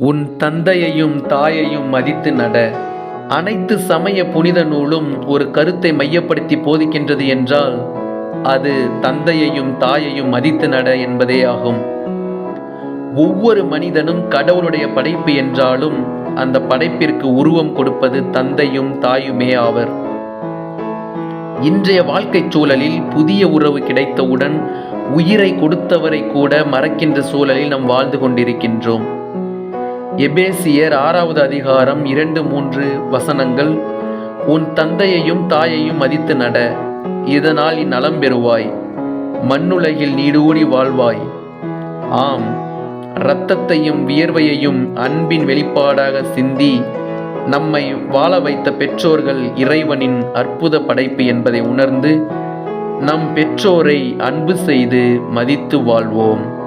உன் தந்தையையும் தாயையும் மதித்து நட. அனைத்து சமய புனித நூலும் ஒரு கருத்தை மையப்படுத்தி போதிக்கின்றது என்றால் அது தந்தையையும் தாயையும் மதித்து நட என்பதே ஆகும். ஒவ்வொரு மனிதனும் கடவுளுடைய படைப்பு என்றாலும் அந்த படைப்பிற்கு உருவம் கொடுப்பது தந்தையும் தாயுமே ஆவர். இன்றைய வாழ்க்கைச் சூழலில் புதிய உறவு கிடைத்தவுடன் உயிரை கொடுத்தவரை கூட மறக்கின்ற சூழலில் நாம் வாழ்ந்து கொண்டிருக்கின்றோம். எபேசியர் ஆறாவது அதிகாரம் இரண்டு மூன்று வசனங்கள் உன் தந்தையையும் தாயையும் மதித்து நட இதனால் நலம் பெறுவாய் மண்ணுலகில் நீடூடி வாழ்வாய். ஆம் இரத்தத்தையும் வியர்வையையும் அன்பின் வெளிப்பாடாக சிந்தி நம்மை வாழ வைத்த பெற்றோர்கள் இறைவனின் அற்புத படைப்பு என்பதை உணர்ந்து நம் பெற்றோரை அன்பு செய்து மதித்து வாழ்வோம்.